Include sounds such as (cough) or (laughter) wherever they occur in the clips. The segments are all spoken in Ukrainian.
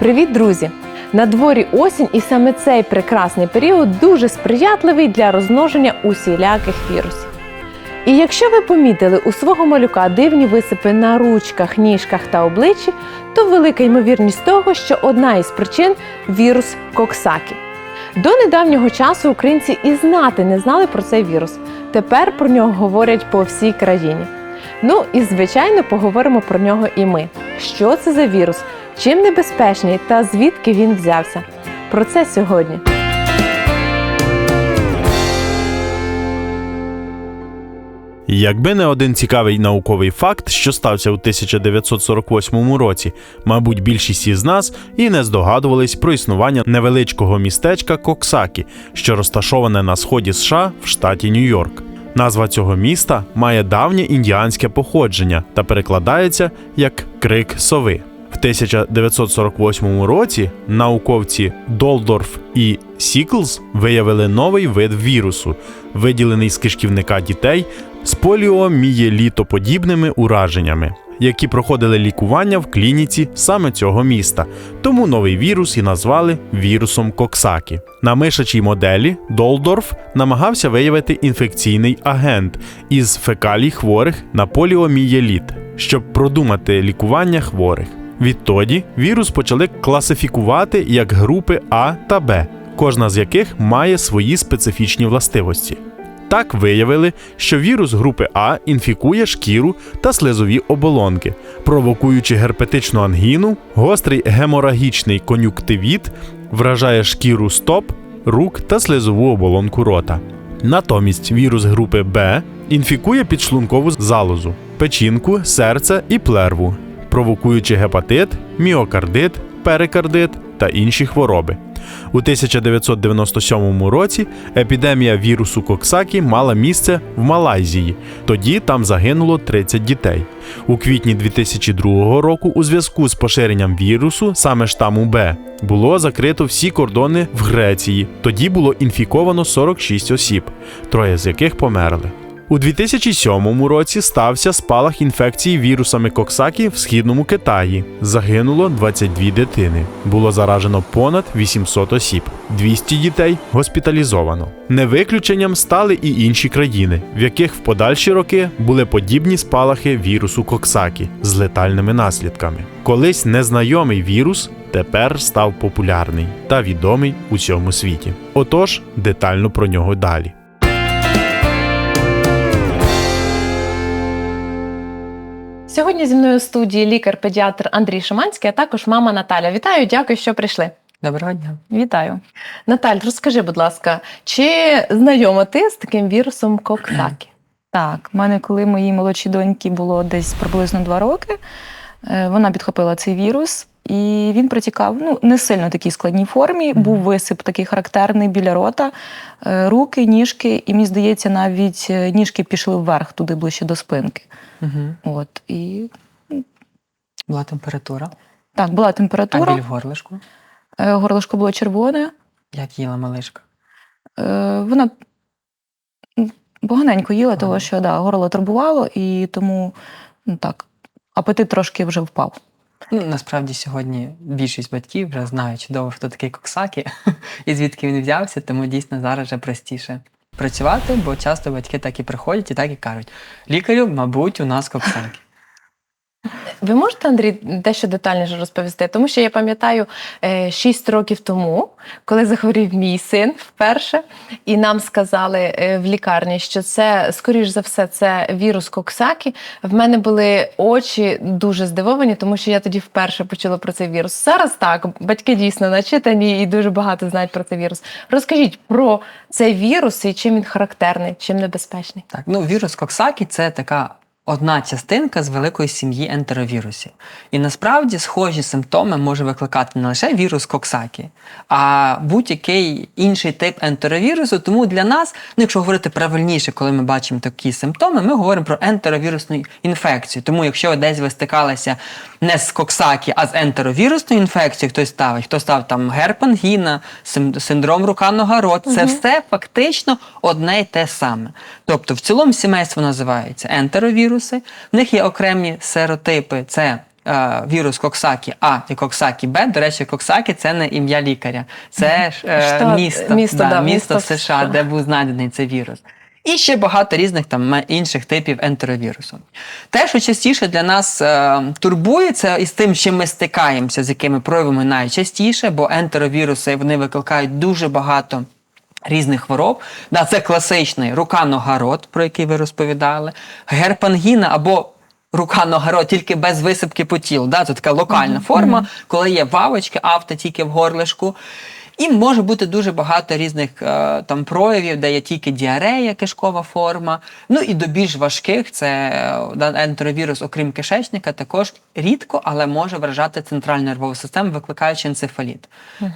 Привіт, друзі! На дворі осінь, і саме цей прекрасний період дуже сприятливий для розмноження усіляких вірусів. І якщо ви помітили у свого малюка дивні висипи на ручках, ніжках та обличчі, то велика ймовірність того, що одна із причин вірус Коксакі. До недавнього часу українці і знати не знали про цей вірус. Тепер про нього говорять по всій країні. Ну і звичайно поговоримо про нього і ми. Що це за вірус? Чим небезпечний та звідки він взявся? Про це сьогодні. Якби не один цікавий науковий факт, що стався у 1948 році, мабуть, більшість із нас і не здогадувались про існування невеличкого містечка Коксакі, що розташоване на сході США в штаті Нью-Йорк. Назва цього міста має давнє індіанське походження та перекладається як крик сови. В 1948 році науковці Долдорф і Сіклз виявили новий вид вірусу, виділений з кишківника дітей з поліомієлітоподібними ураженнями, які проходили лікування в клініці саме цього міста. Тому новий вірус і назвали вірусом Коксакі. На мишачій моделі Долдорф намагався виявити інфекційний агент із фекалій хворих на поліомієліт, щоб продумати лікування хворих. Відтоді вірус почали класифікувати як групи А та Б, кожна з яких має свої специфічні властивості. Так виявили, що вірус групи А інфікує шкіру та слизові оболонки, провокуючи герпетичну ангіну, гострий геморагічний кон'юктивіт, вражає шкіру стоп, рук та слизову оболонку рота. Натомість вірус групи Б інфікує підшлункову залозу, печінку, серце і плерву, провокуючи гепатит, міокардит, перикардит та інші хвороби. У 1997 році епідемія вірусу Коксакі мала місце в Малайзії. Тоді там загинуло 30 дітей. У квітні 2002 року, у зв'язку з поширенням вірусу, саме штаму Б, було закрито всі кордони в Греції. Тоді було інфіковано 46 осіб, троє з яких померли. У 2007 році стався спалах інфекції вірусами Коксакі в східному Китаї. Загинуло 22 дитини. Було заражено понад 800 осіб. 200 дітей госпіталізовано. Не виключенням стали і інші країни, в яких в подальші роки були подібні спалахи вірусу Коксакі з летальними наслідками. Колись незнайомий вірус тепер став популярний та відомий у всьому світі. Отож, детально про нього далі. Сьогодні зі мною в студії лікар-педіатр Андрій Шиманський, а також мама Наталя. Вітаю, дякую, що прийшли. Доброго дня. Вітаю. Наталь, розкажи, будь ласка, чи знайома ти з таким вірусом Коксакі? (clears throat) Так, в мене, коли моїй молодшій доньки було десь приблизно два роки, е, вона підхопила цей вірус, і він протікав ну, не сильно в такій складній формі. Був висип такий характерний біля рота, е, руки, ніжки, і мені здається, навіть е, ніжки пішли вверх, туди ближче до спинки. Угу. От і Була температура, так, була а температура, біль в горлишку. е, горлишко було червоне. Як їла малишка? Вона поганенько їла, Ага. що да, горло турбувало, і тому ну, так, апетит трошки вже впав. Ну, насправді сьогодні більшість батьків вже знають чудово, хто такий Коксакі (laughs) і звідки він взявся, тому дійсно зараз вже простіше працювати, бо часто батьки так і приходять і так і кажуть: лікарю, мабуть, у нас Коксакі. Ви можете, Андрій, дещо детальніше розповісти? Тому що я пам'ятаю 6 років тому, коли захворів мій син вперше, і нам сказали е, в лікарні, що це, скоріш за все, це вірус Коксакі. В мене були очі дуже здивовані, тому що я тоді вперше почула про цей вірус. Зараз так, батьки дійсно начитані і дуже багато знають про цей вірус. Розкажіть про цей вірус і чим він характерний, чим небезпечний. Так, ну вірус Коксакі це така одна частинка з великої сім'ї ентеровірусів. І насправді схожі симптоми може викликати не лише вірус Коксакі, а будь-який інший тип ентеровірусу. Тому для нас, ну якщо говорити правильніше, коли ми бачимо такі симптоми, ми говоримо про ентеровірусну інфекцію. Тому якщо десь ви стикалися не з Коксакі, а з ентеровірусною інфекцією, хтось ставить, хто став там герпангіна, синдром рука-нога рот, це все фактично одне й те саме. Тобто в цілому сімейство називається ентеровіруси, в них є окремі серотипи, це е, вірус Коксакі А і Коксакі Б. До речі, Коксакі це не ім'я лікаря, це е, (laughs) Штат, місто, місто, да, да, місто місто в США, США. де був знайдений цей вірус. І ще багато різних там інших типів ентеровірусу. Те, що частіше для нас е, турбує, це із тим, чим ми стикаємося, з якими проявами найчастіше, бо ентеровіруси вони викликають дуже багато. Різних хвороб. Да, це класичний рука-нога рот, про який ви розповідали, герпангіна або рука-нога рот, тільки без висипки по тілу. Да, це така локальна форма, коли є вавочки, авто тільки в горлишку. І може бути дуже багато різних е, там проявів, де є тільки діарея, кишкова форма. Ну і до більш важких це е, ентеровірус, окрім кишечника, також рідко, але може вражати центральну нервову систему, викликаючи енцефаліт.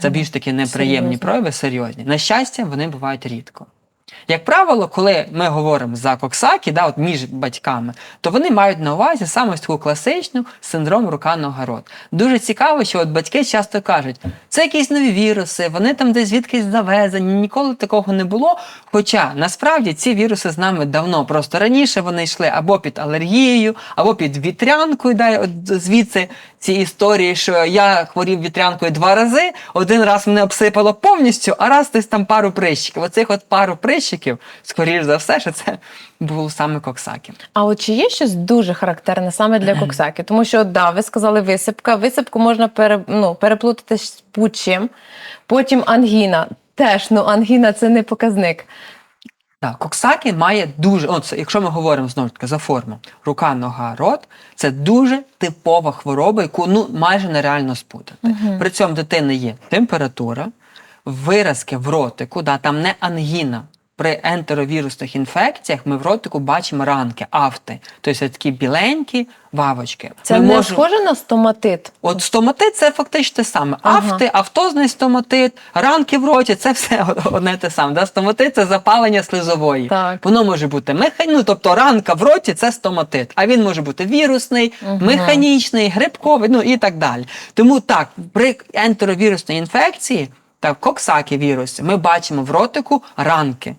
Це більш такі неприємні серйозні. прояви, серйозні. На щастя, вони бувають рідко. Як правило, коли ми говоримо за коксакі, да, от між батьками, то вони мають на увазі саме таку класичну синдром рука-нога рот. Дуже цікаво, що от батьки часто кажуть, це якісь нові віруси, вони там десь звідкись завезені, ніколи такого не було. Хоча насправді ці віруси з нами давно, просто раніше вони йшли або під алергією, або під вітрянкою. Да, от звідси ці історії, що я хворів вітрянкою два рази, один раз мене обсипало повністю, а раз десь там пару прищиків. Оцих от пару прищиків, скоріш за все, що це було саме коксаки. А от чи є щось дуже характерне саме для коксаки? Тому що да, ви сказали висипка. Висипку можна пере, ну, переплутати з будь-чим. Потім ангіна. Теж ну ангіна це не показник. Так, коксаки має дуже, от, якщо ми говоримо знову ж таки за форму, рука, нога, рот, це дуже типова хвороба, яку ну майже нереально спутати. При цьому дитини є температура, виразки в ротику, да, там не ангіна. При ентеровірусних інфекціях ми в ротику бачимо ранки, афти, тобто такі біленькі вавочки. Це Ми не можемо- схоже на стоматит. От стоматит це фактично те саме. Ага. Афти, автозний стоматит, ранки в роті це все одне те саме. Да? Стоматит це запалення слизової. Так. Воно може бути механічний, ну, тобто ранка в роті це стоматит, а він може бути вірусний, механічний, грибковий, ну і так далі. Тому так, при ентеровірусній інфекції, так, коксакі віруси, ми бачимо в ротику ранки.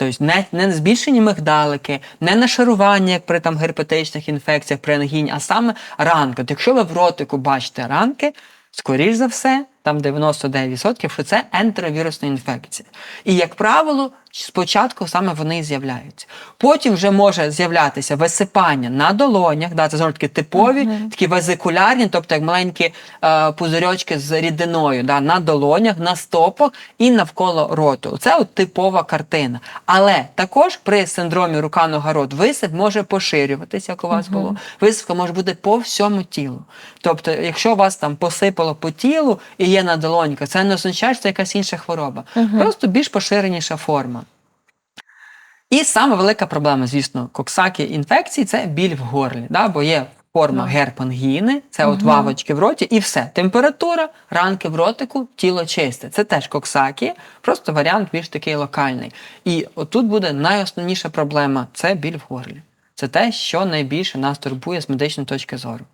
Тобто не, не збільшені мигдалики, не нашарування, як при там герпетичних інфекціях, при ангіні, а саме ранки. От якщо ви в ротику бачите ранки, скоріш за все, там 99%, що це ентеровірусна інфекція. І, як правило, спочатку саме вони і з'являються. Потім вже може з'являтися висипання на долонях, да, це знову таки типові, такі везикулярні, тобто як маленькі е, пузирьочки з рідиною да, на долонях, на стопах і навколо роту. Це от типова картина. Але також при синдромі рука-нога рот висип може поширюватися, як у вас було. Висипка може бути по всьому тілу. Тобто, якщо вас там посипало по тілу і є на долоньках, це не означає, що це якась інша хвороба. Просто більш поширеніша форма. І саме велика проблема, звісно, коксаки інфекції це біль в горлі, да? бо є форма герпангіни, це от вавочки в роті, і все. Температура, ранки в ротику, тіло чисте. Це теж коксаки, просто варіант більш такий локальний. І отут буде найосновніша проблема це біль в горлі. Це те, що найбільше нас турбує з медичної точки зору.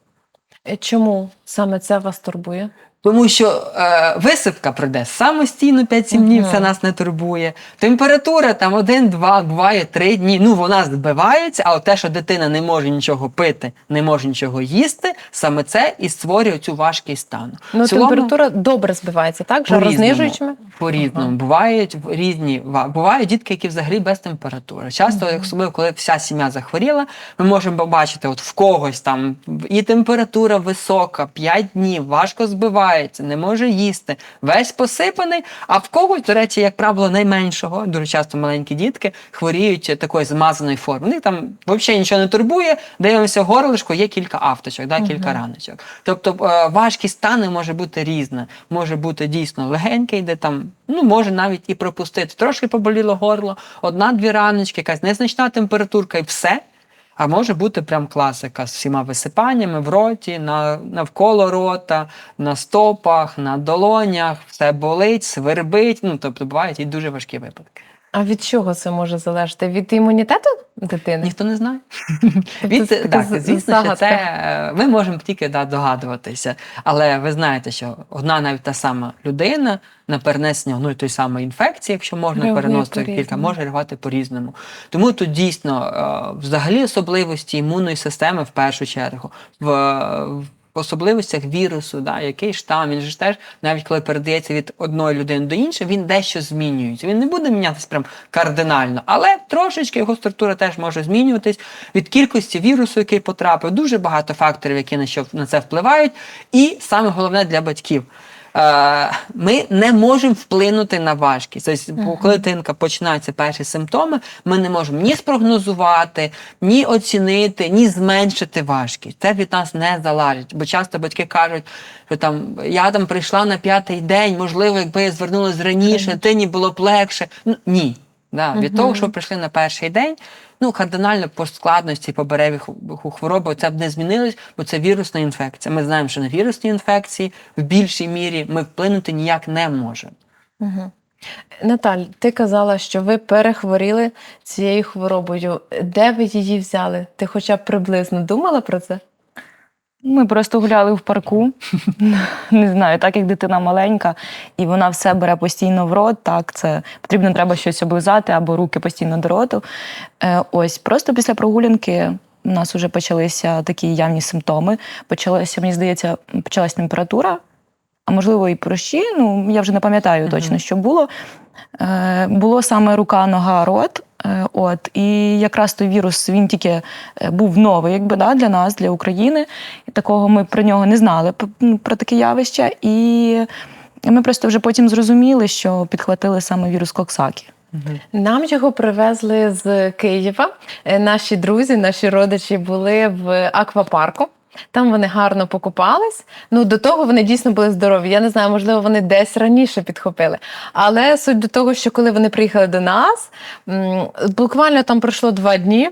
Е, Чому саме це вас турбує? Тому що е, висипка прийде самостійно 5-7 днів, це нас не турбує. Температура там 1-2, буває 3 дні. Ну вона збивається, а от те, що дитина не може нічого пити, не може нічого їсти, саме це і створює цю важкий стан. Ну, цілому, температура добре збивається, так? по-різному. Жарознижуючими? По-різному. Бувають різні бувають дітки, які взагалі без температури. Часто, особливо коли вся сім'я захворіла, ми можемо побачити, от в когось там і температура висока, 5 днів, важко збивається, не може їсти, весь посипаний. А в когось, до речі, як правило, найменшого, дуже часто маленькі дітки хворіють такою змазаною формою. Них там взагалі нічого не турбує, дивимося горлишко, є кілька авточок, да, кілька раночок. Тобто е, важкість стани може бути різна. Може бути дійсно легенький, де там, ну може навіть і пропустити. Трошки поболіло горло, одна-дві раночки, якась незначна температурка і все. А може бути прям класика з всіма висипаннями в роті, на, навколо рота, на стопах, на долонях, все болить, свербить. Ну, тобто бувають і дуже важкі випадки. А від чого це може залежати? Від імунітету дитини? Ніхто не знає. (laughs) Тобто Від, це так, звісно, що це ми можемо тільки да, догадуватися. Але ви знаєте, що одна навіть та сама людина на перенесення одної тої самої інфекції, якщо можна Реагує переносити по-різному. кілька, може реагувати по-різному. Тому тут дійсно е, взагалі особливості імунної системи в першу чергу. В особливостях вірусу, да, який штам, він ж теж, навіть коли передається від одної людини до іншої, він дещо змінюється. Він не буде мінятися прям кардинально, але трошечки його структура теж може змінюватись від кількості вірусу, який потрапив. Дуже багато факторів, які на що на це впливають. І саме головне для батьків. Ми не можемо вплинути на важкість. Тобто, коли дитинка починаються перші симптоми, ми не можемо ні спрогнозувати, ні оцінити, ні зменшити важкість. Це від нас не залежить. Бо часто батьки кажуть, що там я там прийшла на п'ятий день, можливо, якби я звернулася раніше, дитині було б легше. Ну ні. Да, від того, що прийшли на перший день, ну кардинально по складності по перебігу хвороби це б не змінилось, бо це вірусна інфекція. Ми знаємо, що на вірусні інфекції в більшій мірі ми вплинути ніяк не можемо. Наталь, ти казала, що ви перехворіли цією хворобою. Де ви її взяли? Ти хоча б приблизно думала про це? Ми просто гуляли в парку. (laughs) Не знаю, так як дитина маленька, і вона все бере постійно в рот. Так, це потрібно треба щось облизати або руки постійно до роту. Е, ось просто після прогулянки у нас вже почалися такі явні симптоми. Почалася, мені здається, почалась температура, а можливо, і прощі. Ну я вже не пам'ятаю точно, що було. Е, було саме рука, нога, рот. От і якраз той вірус він тільки е, був новий, якби да, для нас, для України. І такого ми про нього не знали ну, про таке явище. І ми просто вже потім зрозуміли, що підхватили саме вірус Коксакі. Нам його привезли з Києва. Е, Наші друзі, наші родичі були в аквапарку. Там вони гарно покупались. Ну до того вони дійсно були здорові. Я не знаю, можливо, вони десь раніше підхопили. Але суть до того, що коли вони приїхали до нас, буквально там пройшло два дні.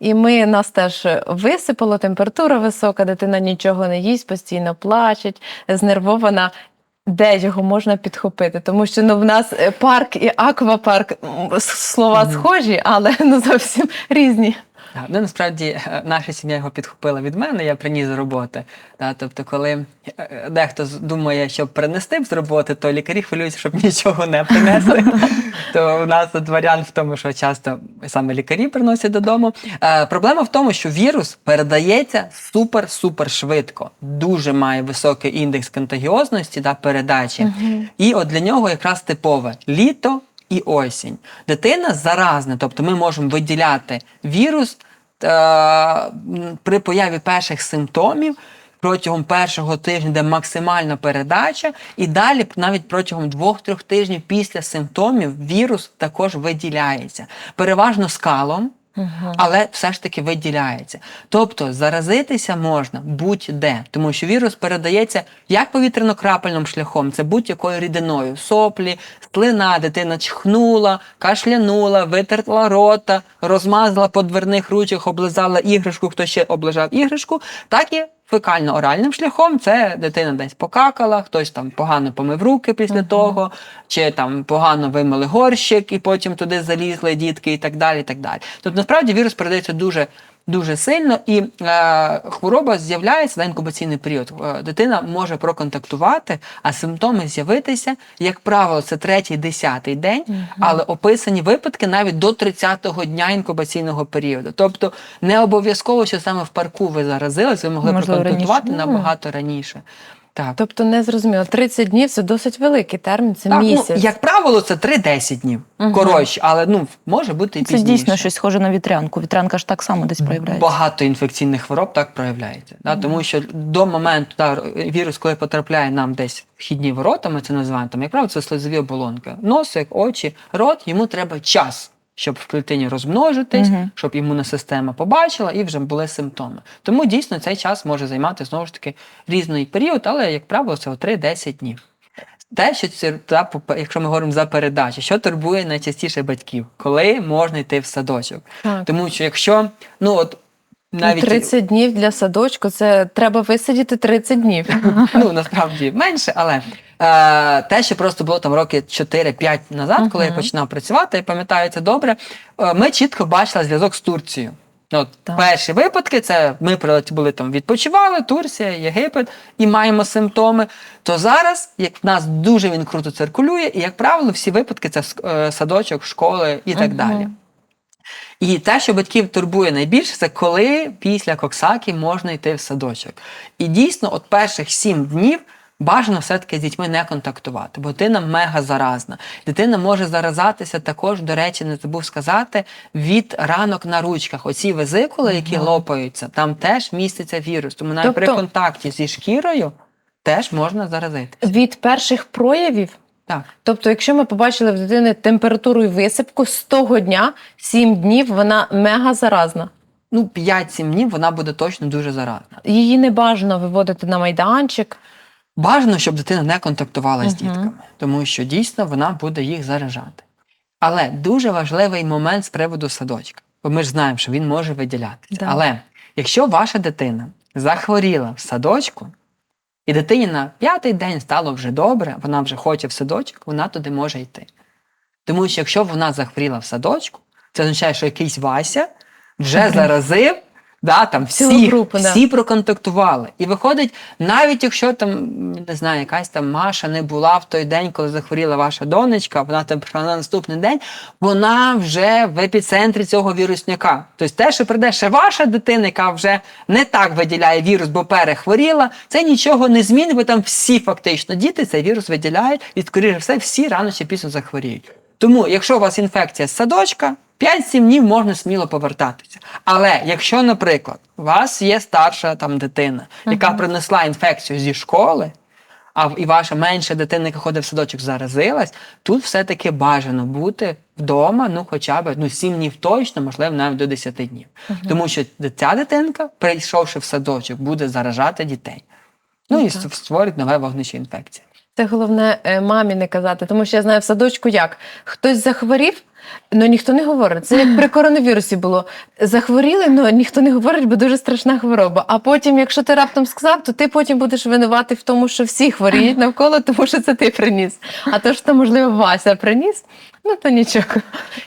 І ми нас теж висипало, температура висока, дитина нічого не їсть, постійно плачеть, знервована. Де його можна підхопити? Тому що ну, в нас е, парк і аквапарк слова схожі, але ну зовсім різні. Ну, насправді е, наша сім'я його підхопила від мене, я приніс з роботи. Да, тобто, коли е, дехто думає, щоб принести з роботи, то лікарі хвилюються, щоб (laughs) нічого не принесли. (laughs) То у нас варіант в тому, що часто саме лікарі приносять додому. Е, проблема в тому, що вірус передається супер-супер швидко. Дуже має високий індекс контагіозності да, передачі. І от для нього якраз типове літо і осінь. Дитина заразна, тобто ми можемо виділяти вірус е, при появі перших симптомів. Протягом першого тижня, де максимальна передача, і далі навіть протягом двох-трьох тижнів після симптомів вірус також виділяється. Переважно скалом, але все ж таки виділяється. Тобто заразитися можна будь-де, тому що вірус передається як повітряно-крапельним шляхом, це будь-якою рідиною. Соплі, слина, дитина чхнула, кашлянула, витерла рота, розмазала по дверних ручах, облизала іграшку, хто ще оближав іграшку, так і фекально-оральним шляхом це дитина десь покакала, хтось там погано помив руки після того, чи там погано вимили горщик, і потім туди залізли дітки, і так далі. І так далі. Тобто, насправді вірус передається дуже. Дуже сильно і е, хвороба з'являється на інкубаційний період. Е, дитина може проконтактувати, а симптоми з'явитися, як правило, це третій, десятий день, але описані випадки навіть до 30-го дня інкубаційного періоду. Тобто не обов'язково, що саме в парку ви заразились, ви могли Можливо, проконтактувати раніше. набагато раніше. Так. Тобто не зрозуміло, 30 днів це досить великий термін, це Так, ну, місяць. як правило, це 3-10 днів. Мгм. Коротше, але ну може бути і Це пізніше. дійсно щось схоже на вітрянку. Вітрянка ж так само десь проявляється. Багато інфекційних хвороб так проявляється. Да? Тому що до моменту да, вірус, коли потрапляє нам десь вхідні ворота, ми це називаємо, там, як правило, це слизові оболонки. Носик, очі, рот, йому треба час. Щоб в клітині розмножитись, Мгм. щоб імунна система побачила і вже були симптоми. Тому дійсно цей час може займати знову ж таки різний період, але, як правило, це 3-10 днів. Те, що це, якщо ми говоримо за передачу, що турбує найчастіше батьків, коли можна йти в садочок. Так. Тому що якщо ну от навіть 30 днів для садочку це треба висидіти 30 днів. ну насправді менше, але Е, те, що просто було там роки 4-5 назад, коли я починав працювати, я пам'ятаю це добре. е, ми чітко бачили зв'язок з Турцією. Ну, От, Так. перші випадки це ми прилет- були там відпочивали, Турція, Єгипет, і маємо симптоми. То зараз, як в нас дуже він круто циркулює, і як правило, всі випадки це е, садочок, школи і так далі. І те, що батьків турбує найбільше, це коли після коксаки можна йти в садочок. І дійсно, от перших сім днів бажано все-таки з дітьми не контактувати, бо дитина мега заразна. Дитина може заразатися також, до речі, не забув сказати, від ранок на ручках. Оці везикули, які лопаються, там теж міститься вірус. Тому навіть при Тобто- контакті зі шкірою теж можна заразити. Від перших проявів Так. Тобто, якщо ми побачили в дитини температуру і висипку, з того дня 7 днів вона мега заразна. Ну, 5-7 днів вона буде точно дуже заразна. Її не бажано виводити на майданчик. Бажано, щоб дитина не контактувала з дітками, тому що дійсно вона буде їх заражати. Але дуже важливий момент з приводу садочка, бо ми ж знаємо, що він може виділятися. Да. Але якщо ваша дитина захворіла в садочку, і дитині на п'ятий день стало вже добре, вона вже хоче в садочок, вона туди може йти. Тому що якщо вона захворіла в садочку, це означає, що якийсь Вася вже (laughs) заразив. Да, там всі, групу, да. всі проконтактували. І виходить, навіть якщо там, не знаю, якась там Маша не була в той день, коли захворіла ваша донечка, вона там прийшла на наступний день, вона вже в епіцентрі цього вірусняка. Тобто те, що прийде ще ваша дитина, яка вже не так виділяє вірус, бо перехворіла, це нічого не змінить, бо там всі фактично діти цей вірус виділяють, і скоріше все, всі рано чи пізно захворіють. Тому, якщо у вас інфекція з садочка, 5-7 днів можна сміло повертатися. Але якщо, наприклад, у вас є старша там дитина, яка принесла інфекцію зі школи, а і ваша менша дитина, яка ходить в садочок, заразилась, тут все-таки бажано бути вдома, ну хоча б ну, 7 днів точно, можливо, навіть до 10 днів. Тому що ця дитинка, прийшовши в садочок, буде заражати дітей. Ну і створить нове вогнище інфекції. Це головне е, мамі не казати, тому що я знаю в садочку як хтось захворів, але ніхто не говорить. Це як при коронавірусі було. Захворіли, але ніхто не говорить, бо дуже страшна хвороба. А потім, якщо ти раптом сказав, то ти потім будеш винуватий в тому, що всі хворіють навколо, тому що це ти приніс. А то, що можливо, Вася приніс, ну то нічого.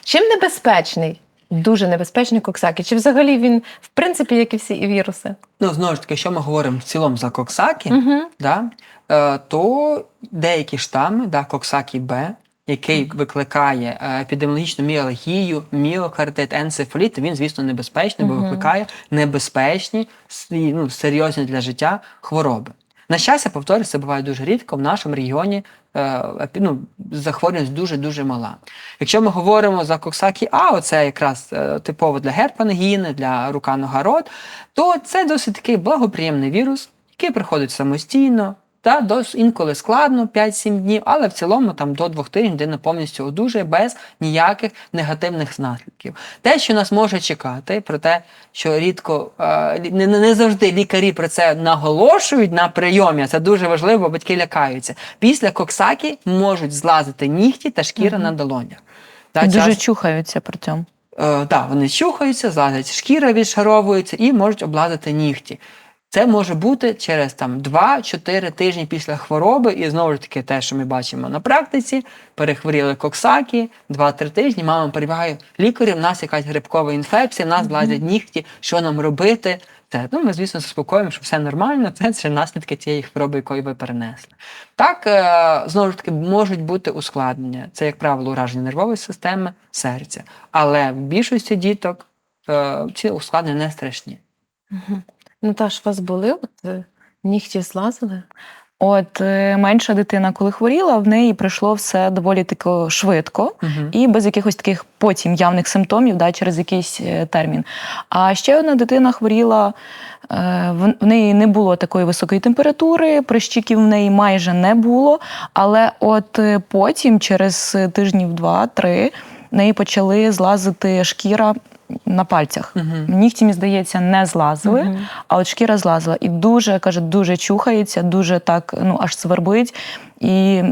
Чим небезпечний? Дуже небезпечний коксаки. Чи взагалі він, в принципі, як і всі віруси? Ну, знову ж таки, якщо ми говоримо в цілому за коксаки, Угу. да, е, то деякі штами, да, коксакі Б, який викликає е, епідеміологічну міалгію, міокардит, енцефаліт, він, звісно, небезпечний, бо викликає небезпечні, ну, серйозні для життя хвороби. На щастя, повторюю, це буває дуже рідко. В нашому регіоні е, ну, захворюваність дуже-дуже мала. Якщо ми говоримо за коксакі А, оце якраз е, типово для герпангіни, для рука нога рот, то це досить такий благоприємний вірус, який приходить самостійно. Та дос інколи складно 5-7 днів, але в цілому там до двох тижнів людина повністю одужує без ніяких негативних наслідків. Те, що нас може чекати, про те, що рідко е, не, не завжди лікарі про це наголошують на прийомі. Це дуже важливо, бо батьки лякаються. Після коксаки можуть злазити нігті та шкіра на долонях. Та, дуже час- чухаються при цьому. Е, да, вони чухаються, злазять, шкіра відшаровується і можуть облазити нігті. Це може бути через там 2-4 тижні після хвороби, і знову ж таки, те, що ми бачимо на практиці, перехворіли коксаки, 2-3 тижні. Мама перебігає лікарі, в нас якась грибкова інфекція, в нас злазять нігті, що нам робити? Це, ну, ми, звісно, заспокоїмо, що все нормально, це ще (laughs) наслідки тієї хвороби, якої ви перенесли. Так, е, знову ж таки, можуть бути ускладнення. Це, як правило, ураження нервової системи, серця. Але в більшості діток е, ці ускладнення не страшні. Наташ, у вас були от, е, нігті злазили? От е, менша дитина, коли хворіла, в неї пройшло все доволі таки швидко і без якихось таких потім явних симптомів, да, через якийсь е, термін. А ще одна дитина хворіла, в неї не було такої високої температури, прищиків в неї майже не було. Але от потім, через тижнів два-три, в неї почали злазити шкіра на пальцях. Мгм. Нігті, мені здається, не злазили, Мгм. а от шкіра злазила. І дуже, каже, дуже чухається, дуже так ну, аж свербить. І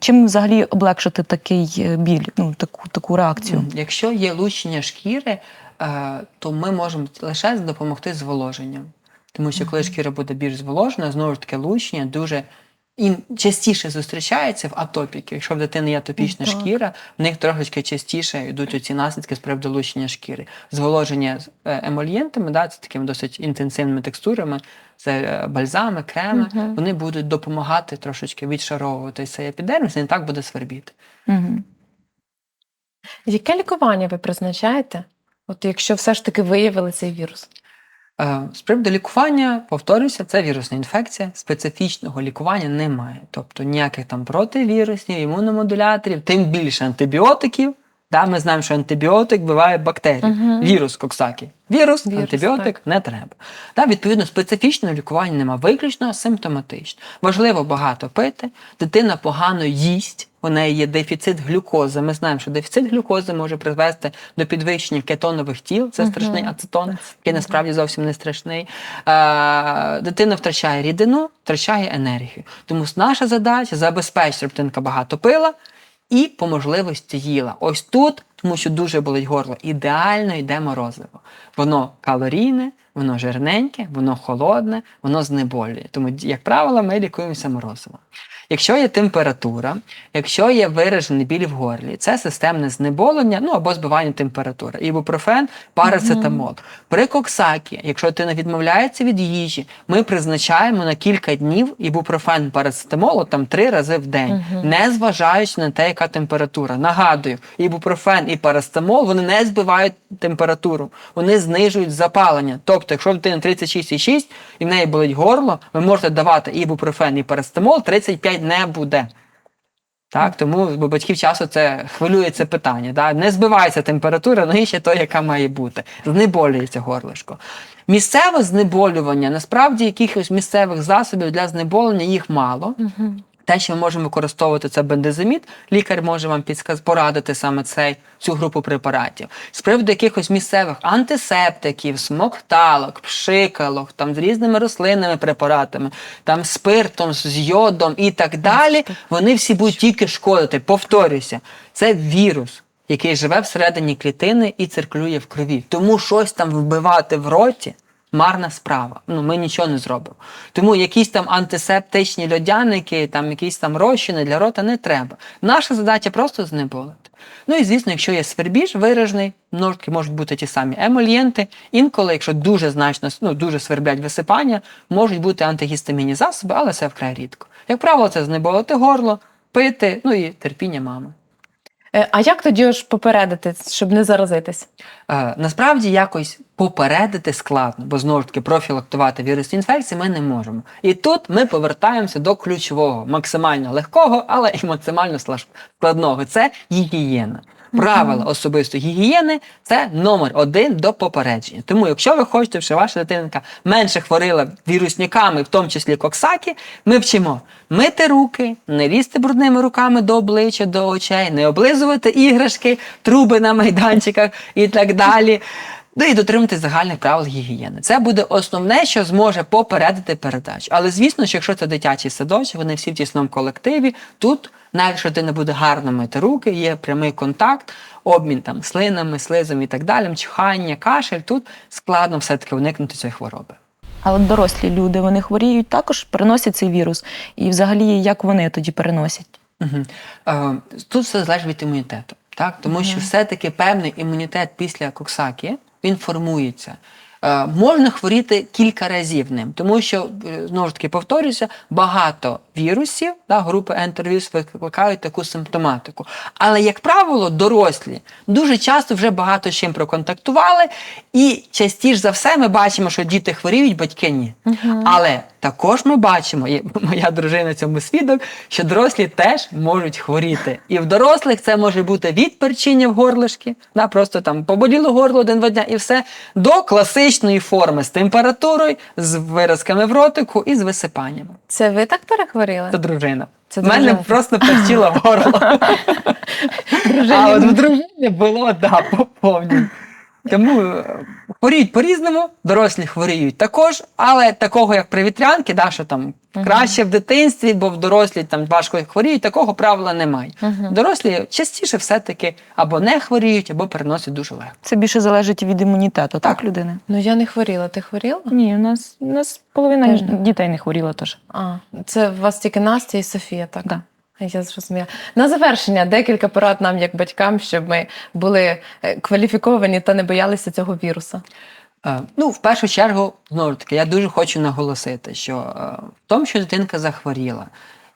чим взагалі облегшити такий е, біль, ну, таку, таку реакцію? Якщо є лущення шкіри, е, то ми можемо лише допомогти зволоженням. Тому що коли шкіра буде більш зволожена, знову ж таки лущення дуже і частіше зустрічається в атопіків. Якщо в дитини є атопічна Так. шкіра, в них трошечки частіше йдуть оці наслідки з приводу лущення шкіри. Зволоження з е, емольєнтами, да, це такими досить інтенсивними текстурами, це е, бальзами, креми, Мгм. вони будуть допомагати трошечки відшаровувати цей епідерміс, і не так буде свербіти. Угу. Яке лікування ви призначаєте? От якщо все ж таки виявили цей вірус? Е, З приводу лікування, повторюся, це вірусна інфекція. Специфічного лікування немає. Тобто ніяких там противірусів, імуномодуляторів, тим більше антибіотиків. Да, ми знаємо, що антибіотик вбиває бактерії. Мгм. Вірус коксакі. Вірус, Вірус, антибіотик так. не треба. Да, відповідно, специфічного лікування немає, виключно симптоматично. Важливо багато пити. Дитина погано їсть. У неї є дефіцит глюкози. Ми знаємо, що дефіцит глюкози може призвести до підвищення кетонових тіл. Це страшний ацетон, який насправді зовсім не страшний. Дитина втрачає рідину, втрачає енергію. Тому наша задача забезпечити, щоб дитинка багато пила і по можливості їла. Ось тут, тому що дуже болить горло, ідеально йде морозиво. Воно калорійне, воно жирненьке, воно холодне, воно знеболює. Тому, як правило, ми лікуємося морозиво. Якщо є температура, якщо є виражений біль в горлі, це системне знеболення, ну або збивання температури. Ібупрофен, парацетамол. При коксакі, якщо дитина відмовляється від їжі, ми призначаємо на кілька днів ібупрофен, парацетамол там три рази в день, не зважаючи на те, яка температура. Нагадую, ібупрофен і парацетамол вони не збивають температуру, вони знижують запалення. Тобто, якщо в дитини 36,6 і в неї болить горло, ви можете давати ібупрофен і парацетамол, 35 не буде. Так, тому батьків часу це хвилює це питання. Так? Не збивається температура, ну і ще то, яка має бути. Знеболюється горлишко. Місцеве знеболювання, насправді якихось місцевих засобів для знеболення їх мало. Те, що ми можемо використовувати, це бендеземід. Лікар може вам підсказ порадити саме цей цю групу препаратів. З приводу якихось місцевих антисептиків, смокталок, пшикалок, там з різними рослинними препаратами, там спиртом, з йодом і так далі. Вони всі будуть тільки шкодити. Повторюся, це вірус. Який живе всередині клітини і циркулює в крові. Тому щось там вбивати в роті марна справа. Ну, ми нічого не зробимо. Тому якісь там антисептичні льодяники, там якісь там розчини для рота не треба. Наша задача просто знеболити. Ну і звісно, якщо є свербіж виражений, ножки можуть бути ті самі емольєнти. Інколи, якщо дуже значно ну, дуже сверблять висипання, можуть бути антигістамінні засоби, але це вкрай рідко. Як правило, це знеболити горло, пити, ну і терпіння мами. Е, А як тоді ж попередити, щоб не заразитись? Е, насправді якось попередити складно, бо знову ж таки профілактувати вірусні інфекції ми не можемо. І тут ми повертаємося до ключового, максимально легкого, але і максимально складного. Це гігієна. Правила особистої гігієни це номер один до попередження. Тому, якщо ви хочете, щоб ваша дитинка менше хворила вірусняками, в тому числі коксакі, ми вчимо мити руки, не лізти брудними руками до обличчя, до очей, не облизувати іграшки, труби на майданчиках і так далі. Ну і дотримуватись загальних правил гігієни. Це буде основне, що зможе попередити передачу. Але звісно, що якщо це дитячий садочок, вони всі в тісному колективі. Тут, навіть якщо дитина буде гарно мити руки, є прямий контакт, обмін там слинами, слизом і так далі, чхання, кашель. Тут складно все-таки уникнути цієї хвороби. А от дорослі люди вони хворіють також, переносять цей вірус. І взагалі, як вони тоді переносять? Угу. Тут все залежить від імунітету, так? тому що все-таки певний імунітет після коксаки він формується. Е, можна хворіти кілька разів ним, тому що, е, знову ж таки, повторюся, багато вірусів, да, групи ентервірус викликають таку симптоматику. Але, як правило, дорослі дуже часто вже багато з чим проконтактували, і частіше за все ми бачимо, що діти хворіють, батьки ні. Але також ми бачимо, і моя дружина цьому свідок, що дорослі теж можуть хворіти. І в дорослих це може бути від перчиння в горлишки, да, просто там поболіло горло один-два дня і все, до класичної форми з температурою, з виразками в ротику і з висипаннями. Це ви так перехворіли? Це дружина. Це дружина. мене просто перчило горло. (laughs) А от в дружині було, да, по повній. Тому е, хворіють по-різному, дорослі хворіють також, але такого, як при вітрянки, да, що там краще в дитинстві, бо в дорослі там важко хворіють, такого правила немає. Дорослі частіше все-таки або не хворіють, або переносять дуже легко. Це більше залежить від імунітету, так, Так. людини? Ну я не хворіла. Ти хворіла? Ні, у нас, у нас половина Теж. дітей не хворіла теж. А, це у вас тільки Настя і Софія, так? Да. Я зрозуміла. На завершення декілька порад нам, як батькам, щоб ми були е, кваліфіковані та не боялися цього віруса. Е, Ну, в першу чергу, знову ж таки, я дуже хочу наголосити, що е, в тому, що дитинка захворіла,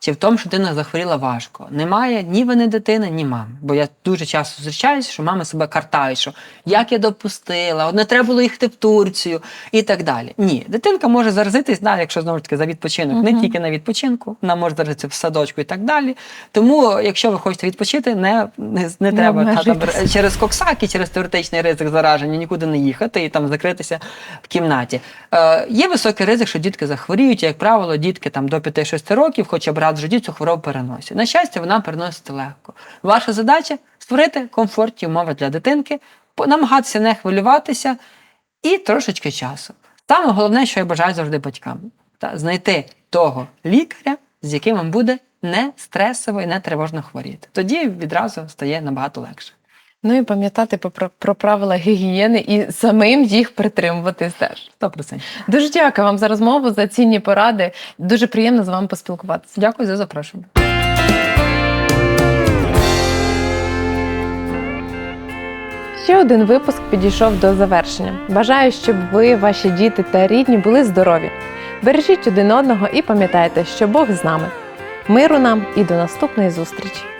чи в тому, що дитина захворіла важко, немає ні вини дитини, ні мами. Бо я дуже часто зустрічаюся, що мами себе картають, що як я допустила, от не треба було їхати в Турцію і так далі. Ні, дитинка може заразитись, да, якщо знову ж таки за відпочинок, не тільки на відпочинку, вона може заразитися в садочку і так далі. Тому, якщо ви хочете відпочити, не, не, не, треба та, там, через коксаки, через теоретичний ризик зараження нікуди не їхати і там закритися в кімнаті. Е, є високий ризик, що дітки захворіють, як правило, дітки там до 5-6 років, хоча б раз в житті цю хворобу переносять. На щастя, вона переноситься легко. Ваша задача створити комфортні умови для дитинки, намагатися не хвилюватися і трошечки часу. Саме головне, що я бажаю завжди батькам, та, знайти того лікаря, з яким вам буде не стресово і не тривожно хворіти. Тоді відразу стає набагато легше. Ну і пам'ятати про, про правила гігієни і самим їх притримуватись теж. 100%. Дуже дякую вам за розмову, за цінні поради. Дуже приємно з вами поспілкуватися. Дякую за запрошення. Ще один випуск підійшов до завершення. Бажаю, щоб ви, ваші діти та рідні були здорові. Бережіть один одного і пам'ятайте, що Бог з нами. Миру нам і до наступної зустрічі!